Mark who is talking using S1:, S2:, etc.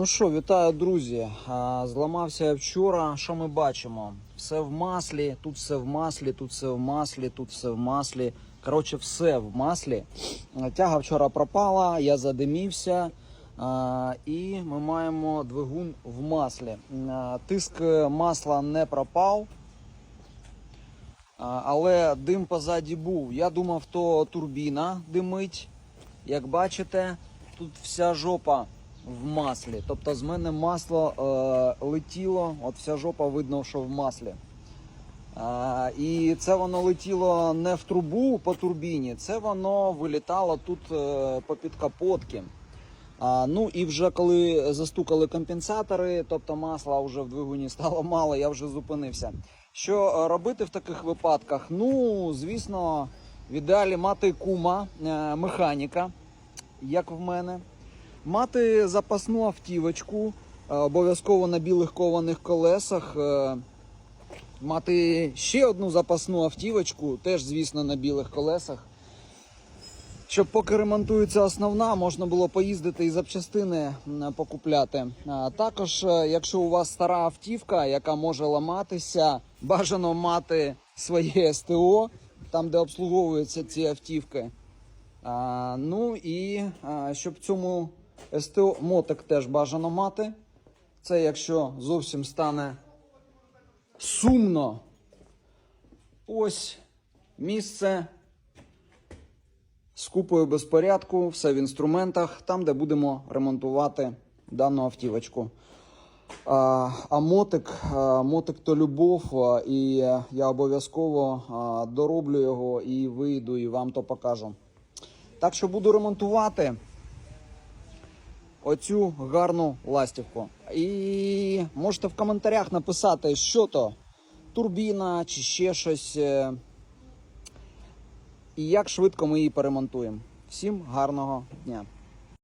S1: Ну що, вітаю, друзі. Зламався я вчора. Що ми бачимо? Все в маслі, тут все в маслі, тут все в маслі, тут все в маслі. Коротше, все в маслі. Тяга вчора пропала, я задимівся. І ми маємо двигун в маслі. Тиск масла не пропав. Але дим позаді був. Я думав, то турбіна димить. Як бачите, тут вся жопа в маслі. Тобто з мене масло е, летіло, от вся жопа видно, що в маслі. А, і це воно летіло не в трубу по турбіні, це воно вилітало тут е, по підкапотки. А, ну і вже коли застукали компенсатори, тобто масла вже в двигуні стало мало, я вже зупинився. Що е, робити в таких випадках? Ну, звісно, в ідеалі мати кума, е, механіка, як в мене. Мати запасну автівочку, е, обов'язково на білих кованих колесах. е, Мати ще одну запасну автівочку, теж, звісно, на білих колесах. Щоб поки ремонтується основна, можна було поїздити і запчастини покупляти. Також, е, якщо у вас стара автівка, яка може ламатися, бажано мати своє СТО, там де обслуговуються ці автівки. Ну і щоб цьому СТО мотик теж бажано мати. Це якщо зовсім стане сумно. Ось місце з купою безпорядку, все в інструментах, там, де будемо ремонтувати дану автівочку. А, а мотик, а, мотик то любов, а, і я обов'язково дороблю його і вийду, і вам то покажу. Так що буду ремонтувати оцю гарну ластівку. І можете в коментарях написати, що то турбіна чи ще щось. е, І як швидко ми її перемонтуємо. Всім гарного дня!